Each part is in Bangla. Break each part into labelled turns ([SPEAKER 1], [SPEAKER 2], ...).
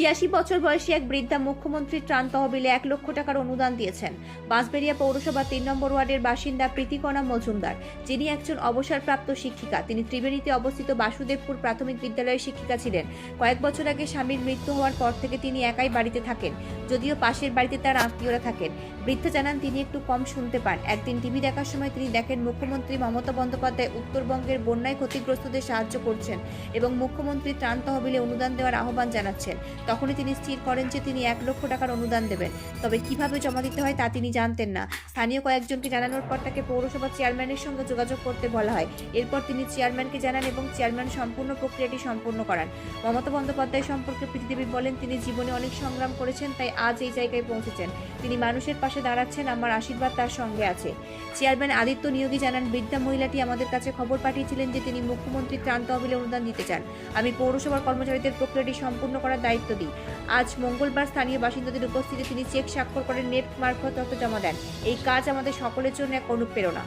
[SPEAKER 1] ছিয়াশি বছর বয়সী এক বৃদ্ধা মুখ্যমন্ত্রীর ত্রাণ তহবিলে এক লক্ষ টাকার অনুদান দিয়েছেন। বাঁশবেড়িয়া পৌরসভা তিন নম্বর ওয়ার্ডের বাসিন্দা প্রীতিকণা মজুমদার, যিনি একজন অবসরপ্রাপ্ত শিক্ষিকা। তিনি ত্রিবেণীতে অবস্থিত বাসুদেবপুর প্রাথমিক বিদ্যালয়ের শিক্ষিকা ছিলেন। কয়েক বছর আগে স্বামীর মৃত্যু হওয়ার পর থেকে তিনি একাই বাড়িতে থাকেন, যদিও পাশের বাড়িতে তার আত্মীয়রা থাকেন। বৃদ্ধা জানান, তিনি একটু কম শুনতে পান। একদিন টিভি দেখার সময় তিনি দেখেন, মুখ্যমন্ত্রী মমতা বন্দ্যোপাধ্যায় উত্তরবঙ্গের বন্যায় ক্ষতিগ্রস্তদের সাহায্য করছেন এবং মুখ্যমন্ত্রী ত্রাণ তহবিলে অনুদান দেওয়ার আহ্বান জানাচ্ছেন। তখনই তিনি স্থির করেন যে তিনি এক লক্ষ টাকার অনুদান দেবেন। তবে কীভাবে জমা দিতে হয় তা তিনি জানতেন না। স্থানীয় কয়েকজনকে জানানোর পর তাকে পৌরসভা চেয়ারম্যানের সঙ্গে যোগাযোগ করতে বলা হয়। এরপর তিনি চেয়ারম্যানকে জানান এবং চেয়ারম্যান সম্পূর্ণ প্রক্রিয়াটি সম্পূর্ণ করান। মমতা বন্দ্যোপাধ্যায় সম্পর্কে প্রীতিদেবী বলেন, তিনি জীবনে অনেক সংগ্রাম করেছেন, তাই আজ এই জায়গায় পৌঁছেছেন। তিনি মানুষের পাশে দাঁড়াচ্ছেন, আমার আশীর্বাদ তার সঙ্গে আছে। চেয়ারম্যান আদিত্য নিয়োগী জানান, বৃদ্ধা মহিলাটি আমাদের কাছে খবর পাঠিয়েছিলেন যে তিনি মুখ্যমন্ত্রী ত্রাণ তহবিলে অনুদান দিতে চান। আমি পৌরসভার কর্মচারীদের প্রক্রিয়াটি সম্পূর্ণ করার দায়িত্ব দিই আজ মঙ্গলবার স্থানীয় বাসিন্দাদের উপস্থিতি তিনি চেক স্বাক্ষর করে নেট মারফত তথ্য জমা দেন। এই কাজ আমাদের সকলের জন্য এক অনুপ্রেরণা।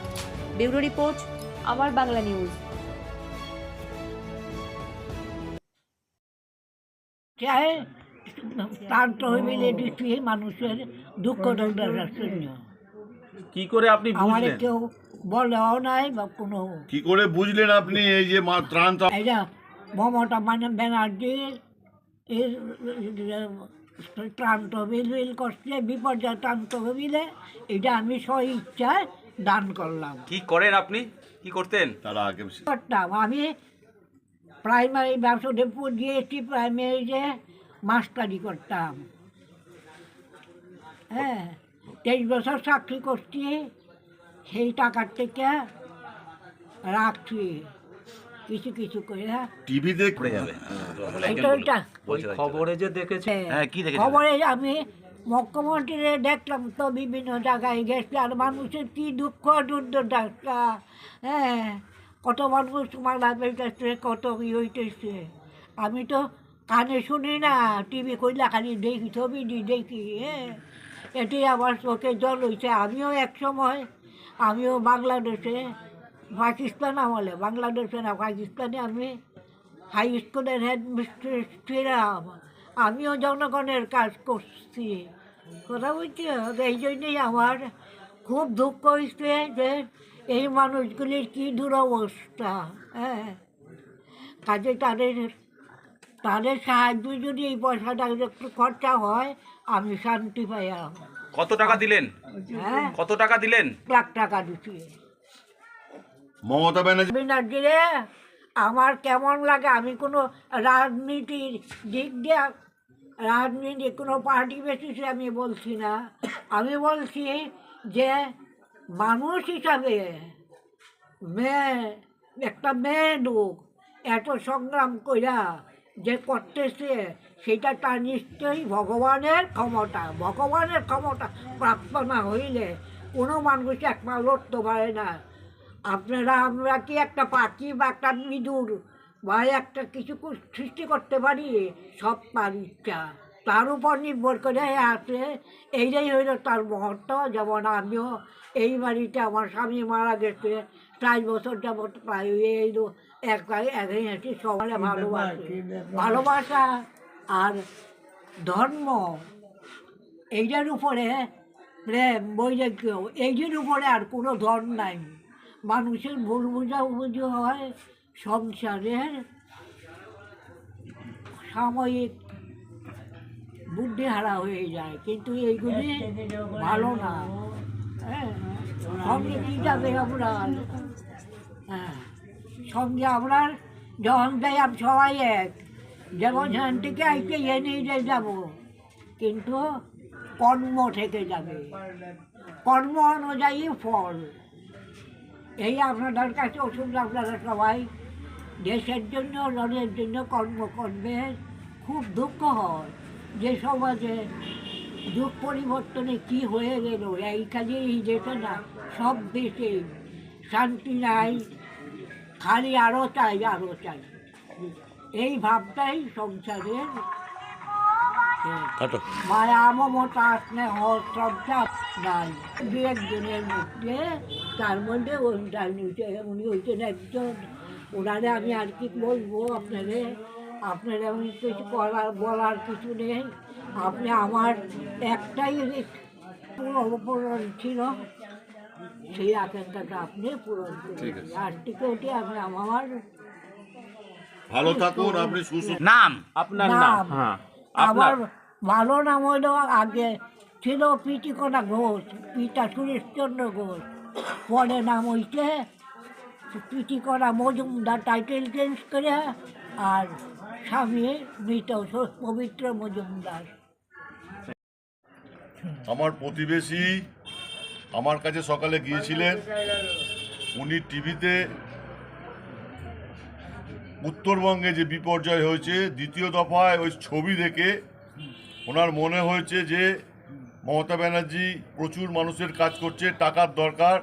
[SPEAKER 1] ব্যুরো রিপোর্ট আমার বাংলা নিউজ।
[SPEAKER 2] মানুষের দুঃখ
[SPEAKER 3] কি করে আপনি
[SPEAKER 2] আমার কেউ বলেও নাই বা কোনো
[SPEAKER 4] কি করে বুঝলেন আপনি? এই যে ত্রাণ
[SPEAKER 2] মমতা মানে ব্যানার্জির এর ত্রাণ তহবিল বিল করছে বিপর্যয় ত্রাণ তহবিলে এটা আমি স্ব ইচ্ছায় দান করলাম।
[SPEAKER 3] কি করেন আপনি? কি করতেন?
[SPEAKER 4] তারা আগে
[SPEAKER 2] করতাম। আমি প্রাইমারি ব্যবসাদেবপুর জিএসটি প্রাইমারিতে মাস্টারি করতাম। হ্যাঁ তেইশ বছর চাকরি করছি সেই টাকার থেকে রাখছি কিছু কিছু করে
[SPEAKER 4] টিভিতে
[SPEAKER 3] পড়ে যাবে।
[SPEAKER 2] এটা ওইটা।
[SPEAKER 3] ওই খবরে যে দেখেছি। হ্যাঁ। কি দেখেছেন?
[SPEAKER 2] খবরে আমি মুখ্যমন্ত্রীরে দেখলাম তো বিভিন্ন জায়গায় গেছে আর মানুষের কি দুঃখ দুর্দশা হ্যাঁ। কত মানুষ মারা পেতেছে কত ই হইতেছে। আমি তো কানে শুনি না টিভি কইলা খালি দেখি ছবি দি দেখি হ্যাঁ। এটি আমার চোখে জল হয়েছে আমিও এক সময় আমিও বাংলাদেশে পাকিস্তান আমলে বাংলাদেশে না পাকিস্তানে আমি হাই স্কুলের হেড মিস্ট্রেস ছিলাম। আমিও জনগণের কাজ করছি। কথা বলছি এই জন্যই আমার খুব দুঃখ হয়েছে যে এই মানুষগুলির কী দুরবস্থা হ্যাঁ। কাজে তাদের তাদের সাহায্য যদি এই পয়সাটা একটু খরচা হয় আমি শান্তি পাইলাম
[SPEAKER 3] কত টাকা দিলেন?
[SPEAKER 2] হ্যাঁ।
[SPEAKER 3] কত টাকা দিলেন?
[SPEAKER 2] লাখ টাকা দিচ্ছি
[SPEAKER 4] মমতা ব্যানার্জি
[SPEAKER 2] আমার কেমন লাগে? আমি কোনো রাজনীতির দিক দিয়ে, রাজনীতি কোনো পার্টি বেসিসে আমি বলছি না। আমি বলছি যে মানুষ হিসাবে মেয়ে, একটা মেয়ে লোক এত সংগ্রাম কইরা যে করতেছে, সেটা তার নিশ্চয়ই ভগবানের ক্ষমতা। ভগবানের ক্ষমতা প্রাপ্ত না হইলে কোনো মানুষ এক পা লড়তে পারে না। আপনারা আমরা কি একটা পাখি বা একটা ইঁদুর বা একটা কিছু সৃষ্টি করতে পারি? সব তার ইচ্ছা তার উপর নির্ভর করে আছে। এইটাই হইল তার মহত্ব। যেমন আমিও এই বাড়িতে আমার স্বামী মারা গেছে। চার বছর যাবত প্রায় এই এক এক সবাই ভালোবাসে। ভালোবাসা আর ধর্ম এইটার উপরে প্রেম বৈরাগ্য এইটার উপরে আর কোনো ধর্ম নাই। মানুষের ভুল বুঝাবুঝি হয়, সংসারের সাময়িক বুদ্ধি হারা হয়ে যায়, কিন্তু এইগুলি ভালো না। হ্যাঁ সঙ্গে কী যাবে আমরা? হ্যাঁ সঙ্গে আমরা যখন যাই সবাই এক, যেমন সেখান থেকে আইতে এ নিয়ে যাব, কিন্তু কর্ম থেকে যাবে। কর্ম অনুযায়ী ফল। এই আপনাদের কাছে ওষুধ আপনারা সবাই দেশের জন্য রণের জন্য কর্ম করবে। খুব দুঃখ হয় যে সমাজে যুগ পরিবর্তনে কি হয়ে গেল। এইখানে এই দেশে না, সব দেশে শান্তি নাই, খালি আরও চাই আরও চাই। এই ভাবটাই সংসারের শেষ। মায়া মমতা স্নেহ শ্রদ্ধা নাই দু একজনের মধ্যে তার মধ্যে ওইটা নিচে উনি হইতেন একজন ওনারে আমি আর কি বলব আপনারে আপনার আমি কিছু করার বলার কিছু নেই আপনি আমার একটাই পূরণ পূরণ ছিল সেই আকাঙ্ক্ষাটা আপনি পূরণ করবেন আর টিকিটে আমি আমার
[SPEAKER 4] ভালো থাকুন আপনি সুস্থ
[SPEAKER 3] নাম
[SPEAKER 5] আপনার।
[SPEAKER 2] নাম
[SPEAKER 5] হ্যাঁ
[SPEAKER 2] আমার ভালো নাম হইল আগে ছিল পিটিকোনা ঘোষ পিতা সুরেশচন্দ্র ঘোষ। পরে নাম হইছে পিটিকোনা মজুমদার টাইটেল চেঞ্জ করে আর স্বামী মৃত পবিত্র মজুমদার।
[SPEAKER 4] আমার প্রতিবেশী আমার কাছে সকালে গিয়েছিলেন। উনি টিভিতে উত্তরবঙ্গে যে বিপর্যয় হয়েছে, দ্বিতীয় দফায় ওই ছবি দেখে ওনার মনে হয়েছে যে মমতা ব্যানার্জি প্রচুর মানুষের কাজ করছে, টাকার দরকার।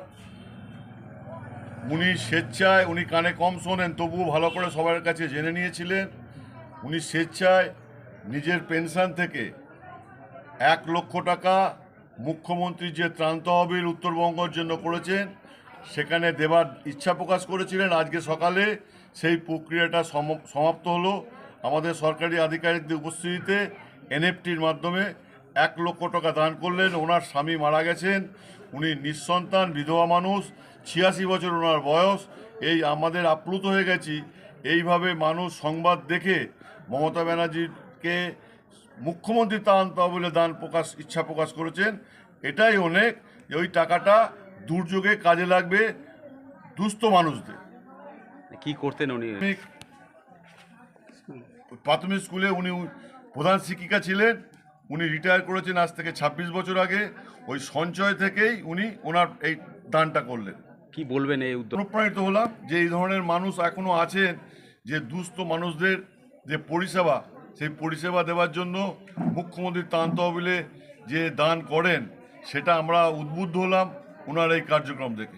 [SPEAKER 4] উনি স্বেচ্ছায়, উনি কানে কম শোনেন, তবুও ভালো করে সবার কাছে জেনে নিয়েছিলেন। উনি স্বেচ্ছায় নিজের পেনশন থেকে এক লক্ষ টাকা মুখ্যমন্ত্রী যে ত্রাণ তহবিল উত্তরবঙ্গের জন্য করেছেন, সেখানে দেবার ইচ্ছা প্রকাশ করেছিলেন আজকে সকালে। সেই প্রক্রিয়াটা সম- সমাপ্ত হলো। আমাদের সরকারি আধিকারিকদের উপস্থিতিতে এনএফটির মাধ্যমে এক লক্ষ টাকা দান করলেন, ওনার স্বামী মারা গেছেন, উনি নিঃসন্তান, বিধবা মানুষ, ছিয়াশি বছর ওনার বয়স, এই আমাদের আপ্লুত হয়ে গেছি। এইভাবে মানুষ সংবাদ দেখে মমতা ব্যানার্জিকে মুখ্যমন্ত্রী ত্রাণ তহবিলে দান প্রকাশ, ইচ্ছা প্রকাশ করেছেন। এটাই অনেক ওই টাকাটা দুর্যোগে কাজে লাগবে দুস্থ মানুষদের।
[SPEAKER 3] কি করতেন উনি?
[SPEAKER 4] প্রাথমিক স্কুলে উনি প্রধান শিক্ষিকা ছিলেন। উনি রিটায়ার করেছেন আজ থেকে ২৬ বছর আগে। ওই সঞ্চয় থেকেই উনি ওনার এই দানটা করলেন।
[SPEAKER 3] কি বলবেন এই উদ্যোগ?
[SPEAKER 4] অনুপ্রাণিত হলাম যে এই ধরনের মানুষ এখনও আছেন যে দুস্থ মানুষদের যে পরিষেবা সেই পরিষেবা দেওয়ার জন্য মুখ্যমন্ত্রী ত্রাণ তহবিলে যে দান করেন সেটা আমরা উদ্বুদ্ধ হলাম ওনার এই কার্যক্রম থেকে